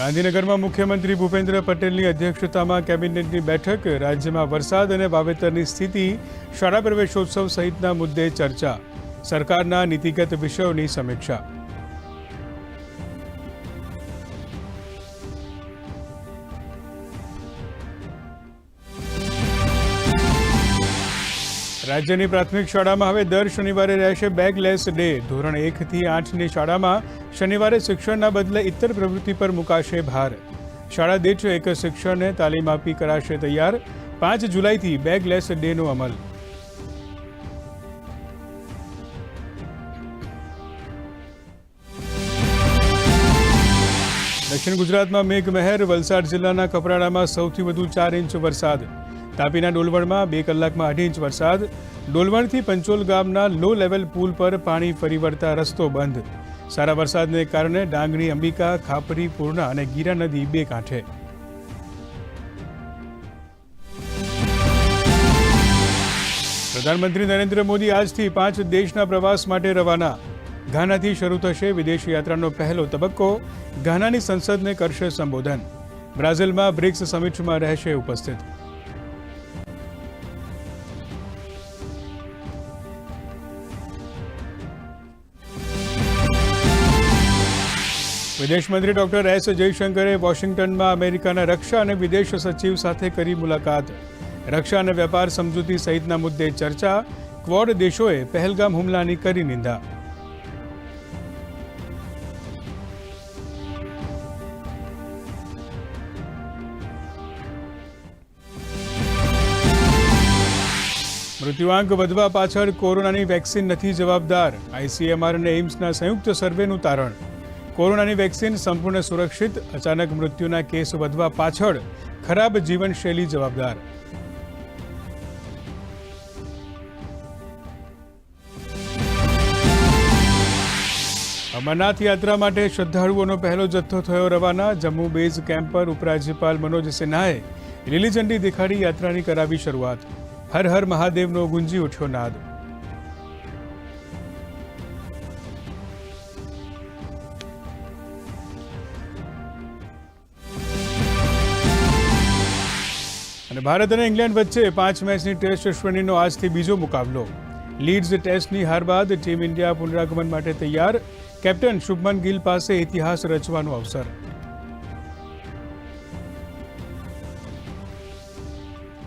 ગાંધીનગરમાં મુખ્યમંત્રી ભૂપેન્દ્ર પટેલની અધ્યક્ષતામાં કેબિનેટની બેઠક, રાજ્યમાં વરસાદ અને વાવેતરની સ્થિતિ, શાળા પ્રવેશોત્સવ સહિતના મુદ્દે ચર્ચા. સરકારના નીતિગત વિષયોની સમીક્ષા. રાજ્યની પ્રાથમિક શાળામાં હવે દર શનિવારે રહેશે બેગલેસ ડે. ધોરણ એકથી આઠની શાળામાં શનિવારે શિક્ષણના બદલે ઇતર પ્રવૃત્તિ પર મુકાશે ભાર. શાળા દીઠ એક શિક્ષણને તાલીમ આપી કરાશે તૈયાર. પાંચ જુલાઈથી બેગલેસ ડેનો અમલ. દક્ષિણ ગુજરાતમાં મેઘમહેર વલસાડ જિલ્લાના કપરાડામાં સૌથી વધુ ચાર ઇંચ વરસાદ. તાપીના ડોલવણમાં બે કલાકમાં અઢી ઇંચ વરસાદ. ડોલવણથી પંચોલ ગામના લો લેવલ પુલ પર પાણી ફરી વળતા રસ્તો બંધ. સારા વરસાદને કારણે ડાંગરી, અંબિકા, ખાપરી, પૂર્ણા અને ગીરા નદી બે કાંઠે. પ્રધાનમંત્રી નરેન્દ્ર મોદી આજથી પાંચ દેશના પ્રવાસ માટે રવાના. ઘાનાથી શરૂ થશે વિદેશ યાત્રાનો પહેલો તબક્કો. ઘાનાની સંસદને કરશે સંબોધન. બ્રાઝિલમાં બ્રિક્સ સમિટમાં રહેશે ઉપસ્થિત. વિદેશ ડોક્ટર એસ જયશંકરે વોશિંગ્ટનમાં અમેરિકાના રક્ષા અને વિદેશ સચિવ સાથે કરી મુલાકાત. રક્ષા અને વેપાર સમજૂતી સહિતના મુદ્દે ચર્ચા, ક્વોડ દેશોએ પહેલગામ હુમલાની કરી નિંદા. મૃત્યુઆંક વધવા પાછળ કોરોનાની વેક્સિન નથી જવાબદાર. આઈસીએમઆર અને એઇમ્સના સંયુક્ત સર્વેનું તારણ. કોરોનાની વેક્સિન સંપૂર્ણ સુરક્ષિત, અચાનક મૃત્યુના કેસ વધવા પાછળ ખરાબ જીવનશૈલી જવાબદાર. અમરનાથ યાત્રા માટે શ્રદ્ધાળુઓનો પહેલો જથ્થો થયો રવાના. જમ્મુ બેઝ કેમ્પ પર ઉપરાજ્યપાલ મનોજ સિન્હાએ લીલી ઝંડી દેખાડી યાત્રાની કરાવી શરૂઆત. હર હર મહાદેવનો ગુંજી ઉઠ્યો નાદ. અને ભારત અને ઇંગ્લેન્ડ વચ્ચે પાંચ મેચની ટેસ્ટ શ્રેણીનો આજથી બીજો મુકાબલો. લીડ્સ ટેસ્ટની હાર બાદ ટીમ ઇન્ડિયા પુનરાગમન માટે તૈયાર. કેપ્ટન શુભમન ગિલ પાસે ઇતિહાસ રચવાનો અવસર.